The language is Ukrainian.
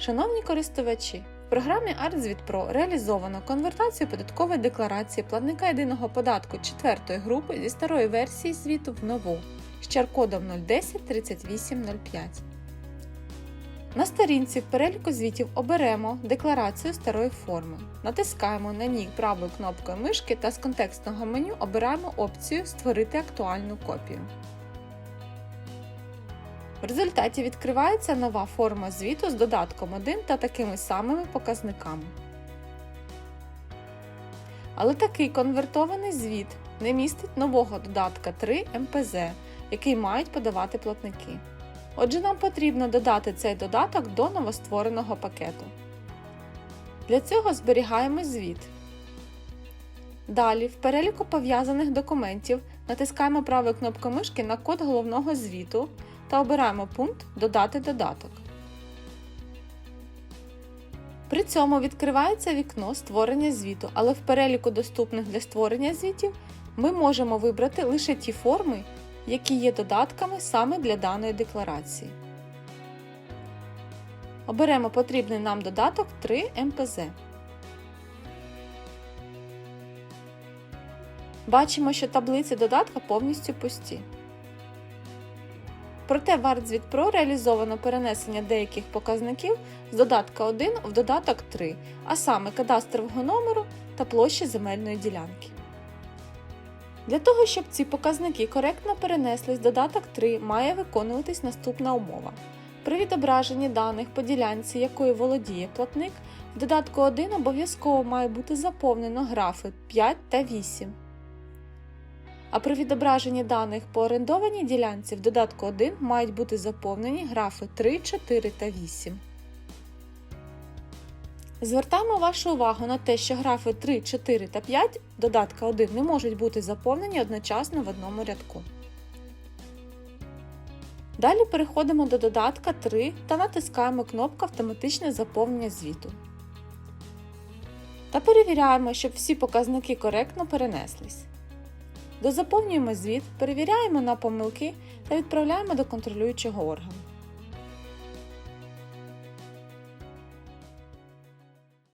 Шановні користувачі, в програмі ArtZvit.Pro реалізовано конвертацію податкової декларації платника єдиного податку 4 групи зі старої версії звіту в нову з чар-кодом 010 3805. На сторінці в переліку звітів оберемо декларацію старої форми. Натискаємо на ній правою кнопкою мишки та з контекстного меню обираємо опцію Створити актуальну копію. В результаті відкривається нова форма звіту з додатком 1 та такими самими показниками. Але такий конвертований звіт не містить нового додатка 3 МПЗ, який мають подавати платники. Отже, нам потрібно додати цей додаток до новоствореного пакету. Для цього зберігаємо звіт. Далі, в переліку пов'язаних документів натискаємо правою кнопкою мишки на код головного звіту та обираємо пункт Додати додаток. При цьому відкривається вікно створення звіту, але в переліку доступних для створення звітів ми можемо вибрати лише ті форми, які є додатками саме для даної декларації. Оберемо потрібний нам додаток 3 МПЗ. Бачимо, що таблиці додатка повністю пусті. Проте в реалізовано перенесення деяких показників з додатка 1 в додаток 3, а саме кадастрового номеру та площі земельної ділянки. Для того, щоб ці показники коректно перенеслись, додаток 3 має виконуватись наступна умова. При відображенні даних по ділянці, якою володіє платник, в додатку 1 обов'язково має бути заповнено графи 5 та 8. А при відображенні даних по орендованій ділянці в додатку 1 мають бути заповнені графи 3, 4 та 8. Звертаємо вашу увагу на те, що графи 3, 4 та 5 додатка 1 не можуть бути заповнені одночасно в одному рядку. Далі переходимо до додатка 3 та натискаємо кнопку Автоматичне заповнення звіту. Та перевіряємо, щоб всі показники коректно перенеслись. Дозаповнюємо звіт, перевіряємо на помилки та відправляємо до контролюючого органу.